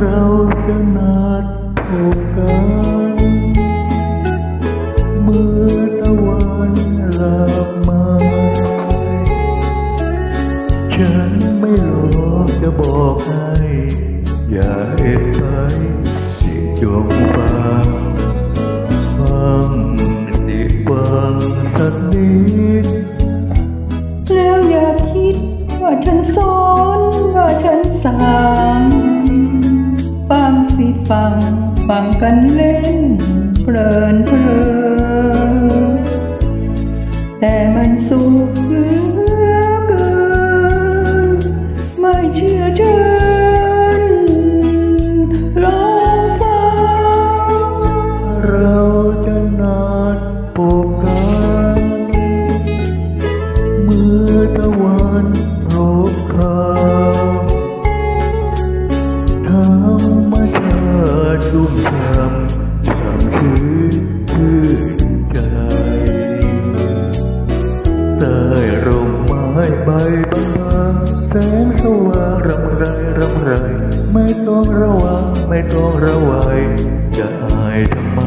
เราจะนัดพบกันเมื่อตะวันลับมาฉันไม่หลอกจะบอกให้ อย่าเอ็ดไปสิจงฟังฟังสิฟังสักนิดแล้วอย่าคิดว่าฉันสอนว่าฉันสั่ง ฟัง ฟังกันเล่น เพลินเพลินแต่มันสุขเหลือเกินไม่เชื่อฉัน ใบบางๆแสงสว่างรำไรรำไร ไม่ต้องระวังไม่ต้องระวัยจะอายทำไม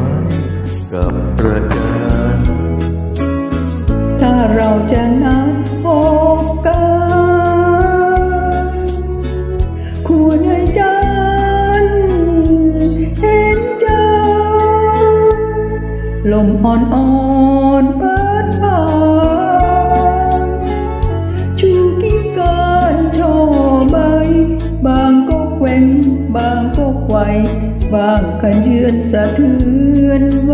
กับประจานถ้าเราจะนัดพบกันควรให้จันเห็นใจลมอ่อนๆ ไหวบางกันเยือนสะเทือนไหว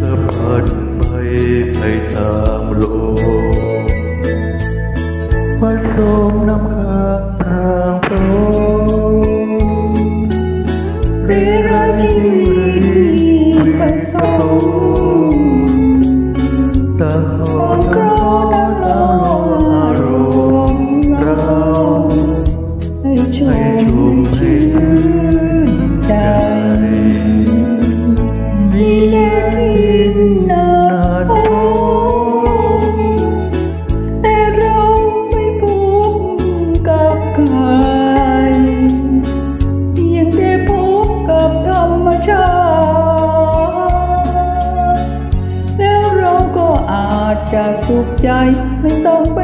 สะพัดไปไปตามลมวัดส่งน้ำข้างทางโปรเรื่อยจริง ชุ่มชื่นใจไม่เลือกกินนานพอแต่เราไม่พบกับใครยังได้พบกับธรรมชาติแล้วเราก็อาจจะสุขใจไม่ต้องไป